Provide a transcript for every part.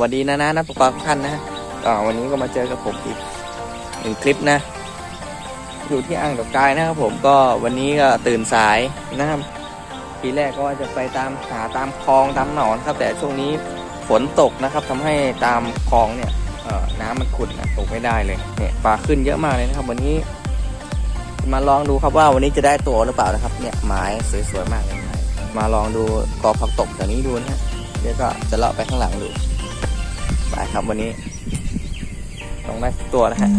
วัสดีนะนะนักตกปลาทุกท่านนะก็วันนี้ก็มาเจอกับผมอีกหนึ่งคลิปนะ อยู่ที่อ่างดอกกายนะครับผมก็วันนี้ก็ตื่นสายนะครับทีแรกก็ว่าจะไปตามหาตามคลองตามหนอนครับ แต่ช่วงนี้ฝนตกนะครับทำให้ตามคลองเนี่ยน้ำมันขุ่นนะตกไม่ได้เลยเนี่ยปลาขึ้นเยอะมากเลยนะครับ วันนี้ มาลองดูครับว่าวันนี้จะได้ตัวหรือเปล่านะครับ เนี่ยหมายสวยๆมากเลยมาลองดูกอผักตบแถวนี้ดูนะฮะเดี๋ยวก็จะเลาะไปข้างหลังดู ไปครับวันนี้ต้องได้ตัวนะฮะ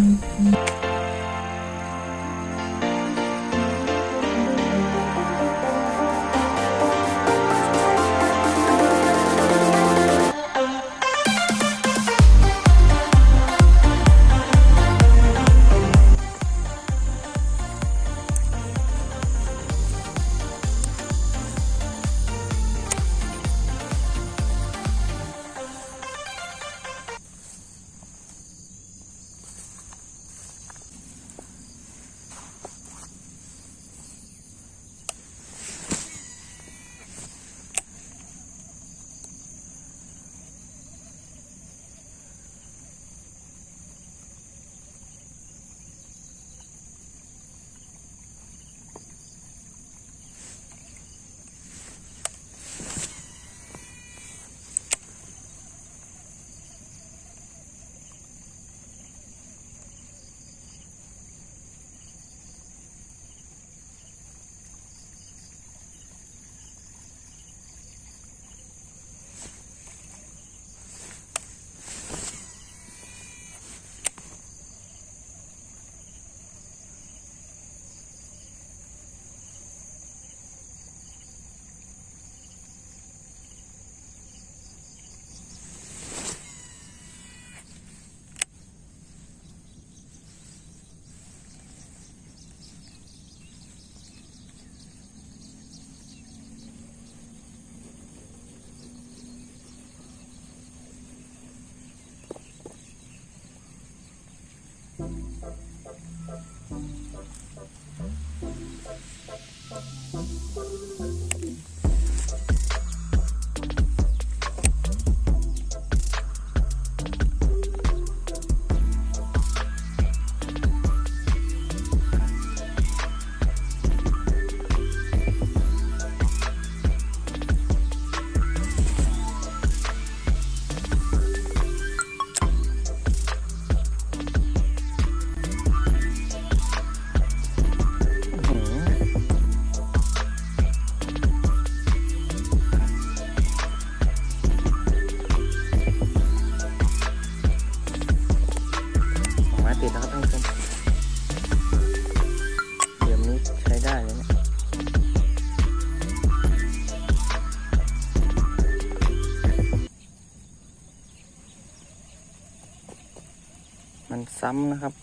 มันซ้ำนะครับ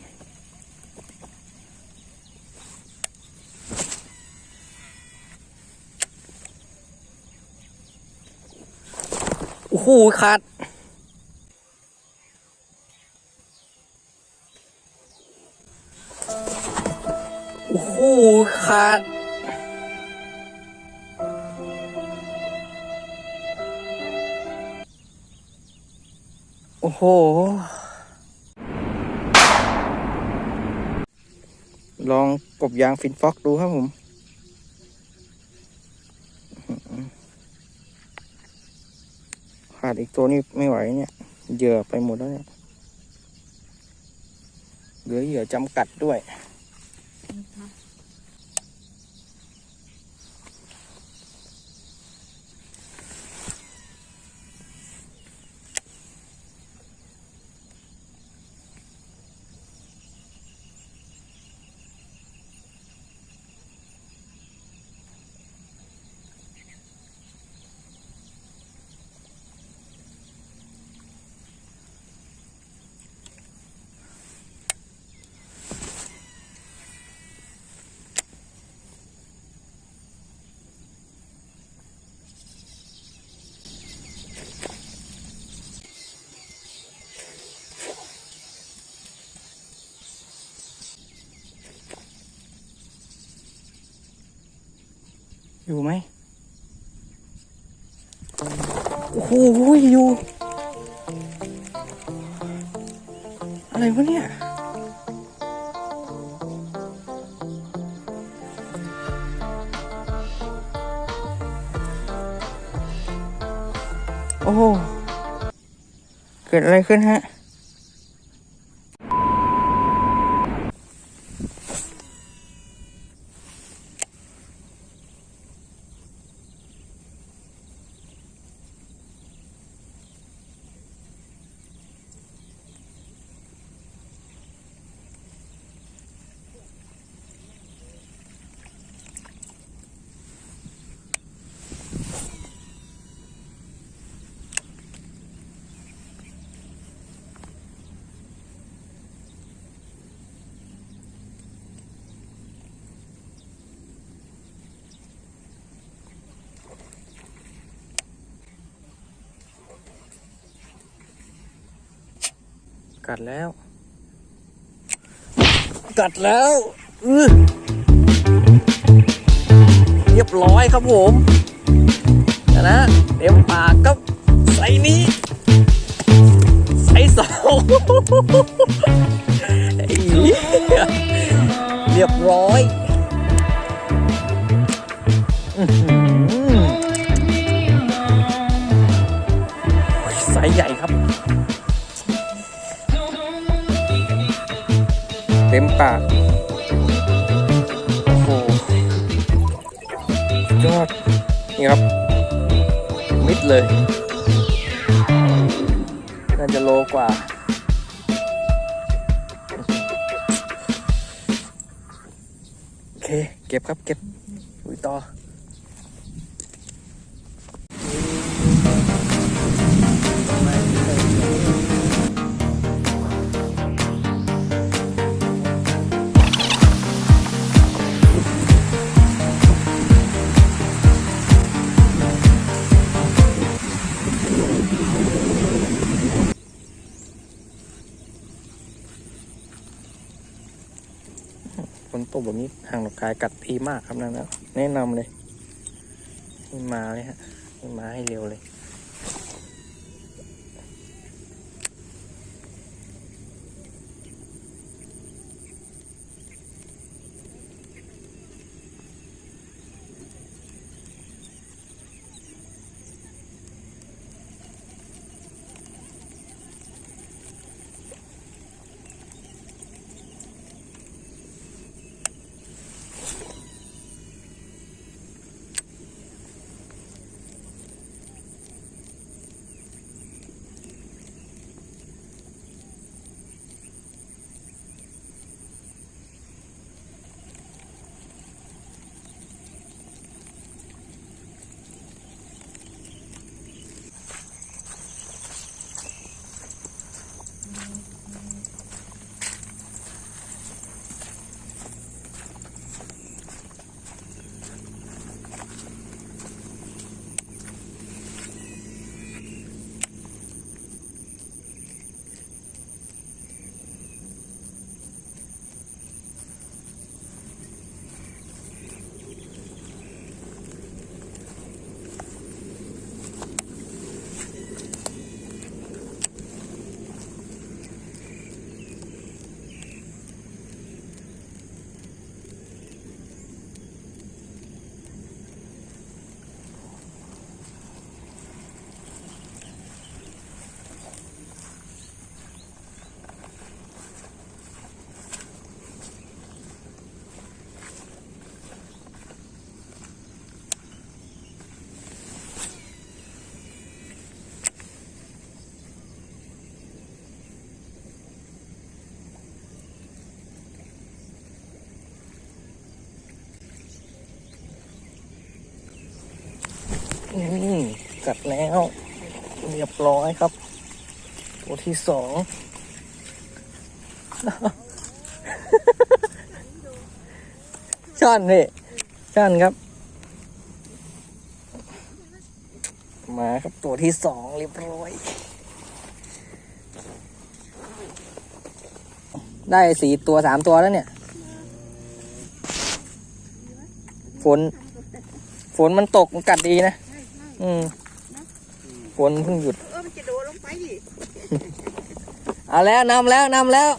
โอ้โหขาดโอ้โหขาดโอ้โห ลองกบยางฟินฟ็อกดูครับผมขาดอีกตัวนี้ไม่ไหวเนี่ย เหยื่อไปหมดแล้วเนี่ยเหลือเหยื่อจำกัดด้วย อยู่ไหมโอ้โหอยู่ อะไรวะเนี่ยโอ้โหเกิดอะไรขึ้นฮะ กัดแล้ว กัดแล้วอื้อเรียบร้อยครับผมนะเต็มปากครับใส่นี้ใส่สองเรียบร้อย ต็มปากโอ้โหยอดนี่ครับ มิดเลย น่าจะโลกว่าโอเค เก็บครับเก็บลุยต่อ แบบนี้ห่างดอกกายกัดพีมากครับนั่นนะแนะนำเลย มาเลยฮะมาให้เร็วเลย กัดแล้ว เรียบร้อยครับ ตัวที่สองช่อนนี่ช่อนครับ มาครับตัวที่สองเรียบร้อย ได้สี่ตัวสามตัวแล้วเนี่ย ฝน ฝนมันตกมันกัดดีนะ อืมฝนเพิ่งหยุด เออมันจะโดลงไปดิเอาแล้วนำแล้วนำแล้ว